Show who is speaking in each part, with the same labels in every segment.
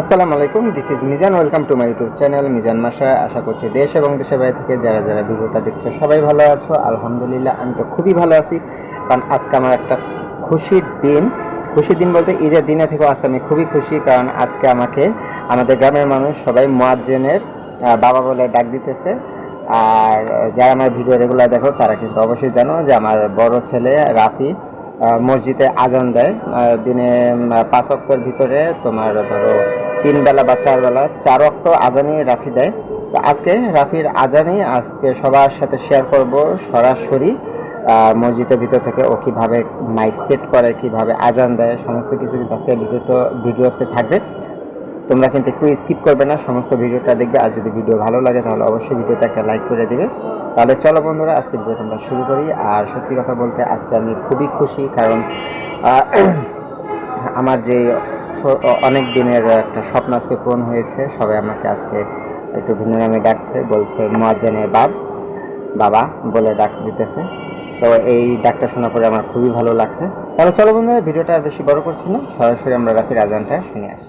Speaker 1: আসসালামু আলাইকুম this is Mizan welcome to my YouTube channel Mizan মাসা আশা করছি দেশ এবং দেশের বাইরে থেকে যারা যারা ভিডিওটা দেখছ, সবাই ভালো আছো। আলহামদুলিল্লাহ, আমি তো খুবই ভালো আছি। কারণ আজকে আমার একটা খুশির দিন। খুশির দিন বলতে ঈদের দিনে থেকেও আজকে আমি খুবই খুশি, কারণ আজকে আমাকে, আমাদের গ্রামের মানুষ, সবাই মোয়াজ্জেনের বাবা বলে ডাক দিতেছে। আর যারা আমার ভিডিও রেগুলার দেখো, তারা কিন্তু অবশ্যই জানো যে আমার বড় ছেলে রাফি মসজিদে আজান দেয়। দিনে পাঁচ অক্টর ভিতরে তোমার ধরো তিন বেলা বা চার বেলা চার অক্ট আজানই রাফি দেয়। তো আজকে রাফির আজানই আজকে সবার সাথে শেয়ার করব সরাসরি মসজিদের ভিতর থেকে ও কীভাবে মাইক সেট করে, কীভাবে আজান দেয়, সমস্ত কিছু কিন্তু আজকে ভিডিওটা ভিডিওতে থাকবে। তোমরা কিন্তু একটু স্কিপ করবে না, সমস্ত ভিডিওটা দেখবে। আর যদি ভিডিও ভালো লাগে, তাহলে অবশ্যই ভিডিওতে একটা লাইক করে দিবে। তাহলে চলো বন্ধুরা, আজকে ভিডিওটা আমরা শুরু করি। আর সত্যি কথা বলতে, আজকে আমি খুবই খুশি কারণ আমার যে অনেক দিনের একটা স্বপ্ন আজকে পূরণ হয়েছে। সবাই আমাকে আজকে একটু ভিন্ন নামে ডাকছে, বলছে, মোয়াজ্জানের বাপ, বাবা, বলে ডাক দিতেছে। তো এই ডাকটা শোনা পরে আমার খুবই ভালো লাগছে। তাহলে চলো বন্ধুরা, ভিডিওটা আর বেশি বড় করছি না। সরাসরি আমরা রাফির আজানটা শুনে আসি।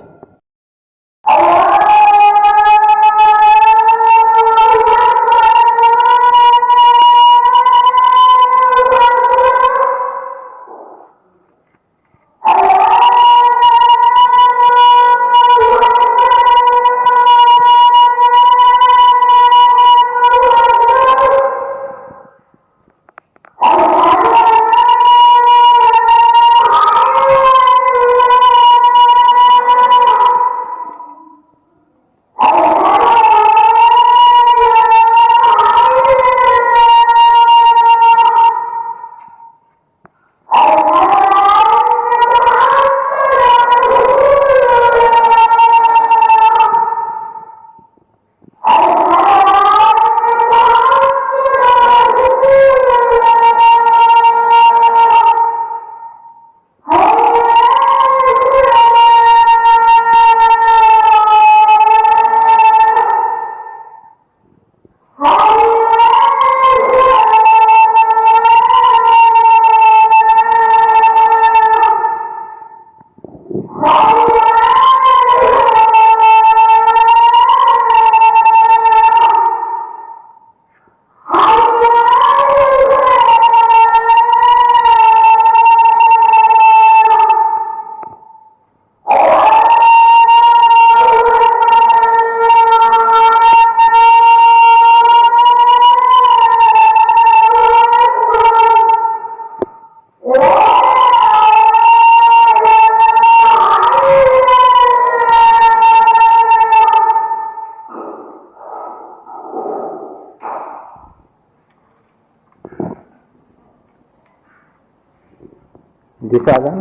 Speaker 1: দিছে আজান?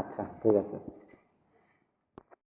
Speaker 1: আচ্ছা ঠিক আছে।